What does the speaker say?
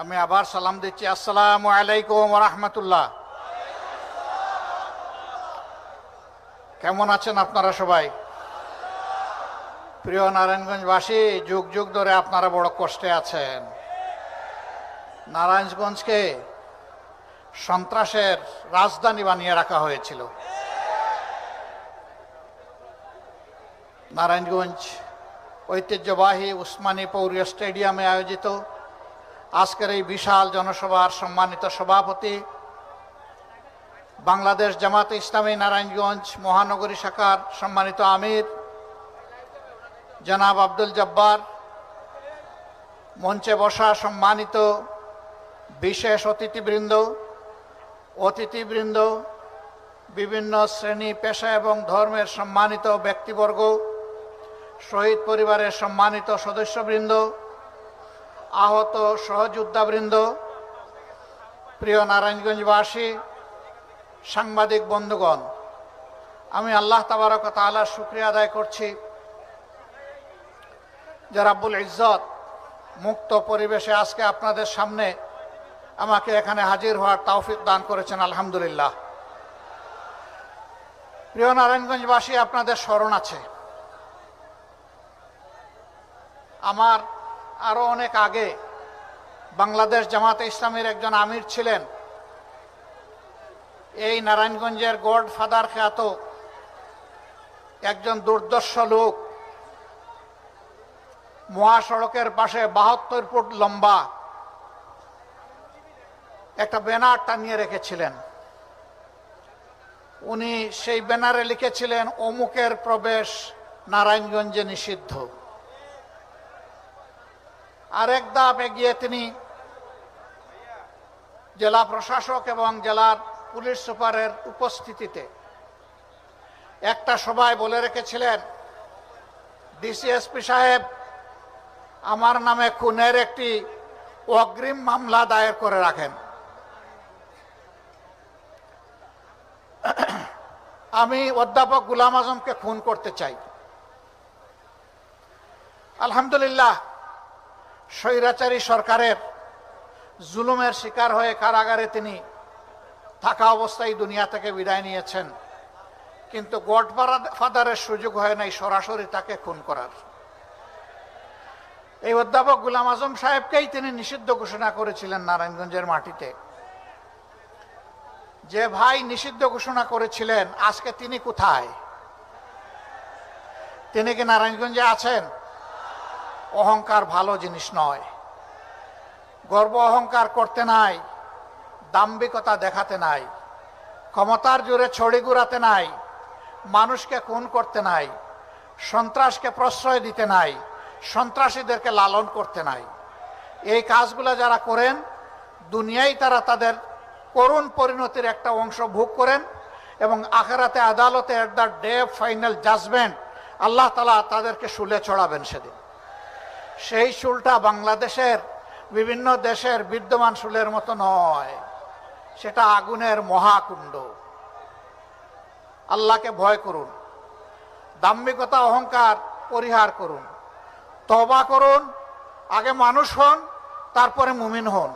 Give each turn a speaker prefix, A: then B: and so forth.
A: আমি আবার সালাম দিচ্ছি। আসসালামু আলাইকুম রহমতুল্লাহ। কেমন আছেন আপনারা সবাই? প্রিয় নারায়ণগঞ্জবাসী, যুগ যুগ ধরে আপনারা বড় কষ্টে আছেন। নারায়ণগঞ্জকে সন্ত্রাসের রাজধানী বানিয়ে রাখা হয়েছিল। নারায়ণগঞ্জ ঐতিহ্যবাহী উসমানী পৌরীয় স্টেডিয়ামে আয়োজিত আজকের এই বিশাল জনসভার সম্মানিত সভাপতি, বাংলাদেশ জামাত ইসলামী নারায়ণগঞ্জ মহানগরী শাখার সম্মানিত আমির, জনাব আব্দুল জব্বার, মঞ্চে বসা সম্মানিত বিশেষ অতিথিবৃন্দ অতিথিবৃন্দ, বিভিন্ন শ্রেণি পেশা এবং ধর্মের সম্মানিত ব্যক্তিবর্গ, শহীদ পরিবারের সম্মানিত সদস্যবৃন্দ আহত সহযোদ্ধাবৃন্দ, প্রিয় নারায়ণগঞ্জবাসী, সাংবাদিক বন্ধুগণ, আমি আল্লাহ তাবারক তাআলার শুক্রিয়া আদায় করছি। যে রাব্বুল ইজ্জত মুক্ত পরিবেশে আজকে আপনাদের সামনে আমাকে এখানে হাজির হওয়ার তৌফিক দান করেছেন, আলহামদুলিল্লাহ। প্রিয় নারায়ণগঞ্জবাসী, আপনাদের স্মরণ আছে। আমার আরও অনেক আগে বাংলাদেশ জামাতে ইসলামের একজন আমির ছিলেন। এই নারায়ণগঞ্জের গড ফাদার খ্যাত একজন দুর্দর্শ লোক। মহাসড়কের পাশে বাহাত্তর ফুট লম্বা একটা ব্যানার টানিয়ে রেখেছিলেন। উনি সেই ব্যানারে লিখেছিলেন, অমুকের প্রবেশ নারায়ণগঞ্জে নিষিদ্ধ। আরেক ধাপ এগিয়ে তিনি জেলা প্রশাসক এবং জেলার পুলিশ সুপারের উপস্থিতিতে একটা সভায় বলে রেখেছিলেন, ডিসিএসপি সাহেব, আমার নামে খুনের একটি অগ্রিম মামলা দায়ের করে রাখেন। আমি অধ্যাপক গুলাম আজমকে খুন করতে চাই। আলহামদুলিল্লাহ স্বৈরাচারী সরকারের জুলুমের শিকার হয়ে কারাগারে তিনি থাকা অবস্থায় দুনিয়া থেকে বিদায় নিয়েছেন। কিন্তু গড ফাদারের সুযোগ হয় নাই সরাসরি তাকে খুন করার। এই অধ্যাপক গুলাম আজম সাহেবকেই তিনি নিষিদ্ধ ঘোষণা করেছিলেন নারায়ণগঞ্জের মাটিতে। যে ভাই নিষিদ্ধ ঘোষণা করেছিলেন, আজকে তিনি কোথায়? তিনি কি নারায়ণগঞ্জে আছেন? অহংকার ভালো জিনিস নয়। গর্ব অহংকার করতে নাই, দাম্ভিকতা দেখাতে নাই, ক্ষমতার জোরে ছড়ি ঘুরাতে নাই, মানুষকে খুন করতে নাই, সন্ত্রাসকে প্রশ্রয় দিতে নাই, সন্ত্রাসীদেরকে লালন করতে নাই। এই কাজগুলো যারা করেন দুনিয়ায় তারা তাদের করুণ পরিণতির একটা অংশ ভোগ করেন এবং আখেরাতে আদালতে at the day final judgment Allah তালা তাদেরকে শুলে চড়াবেন সেদিন। সেই শুলটা বাংলাদেশের বিভিন্ন দেশের বিদ্যমান শুলের মতো নয়, সেটা আগুনের মহাকুণ্ড। আল্লাহকে ভয় করুন, দাম্ভিকতা, অহংকার পরিহার করুন তবা করুন, আগে মানুষ হন, তারপরে মুমিন হন।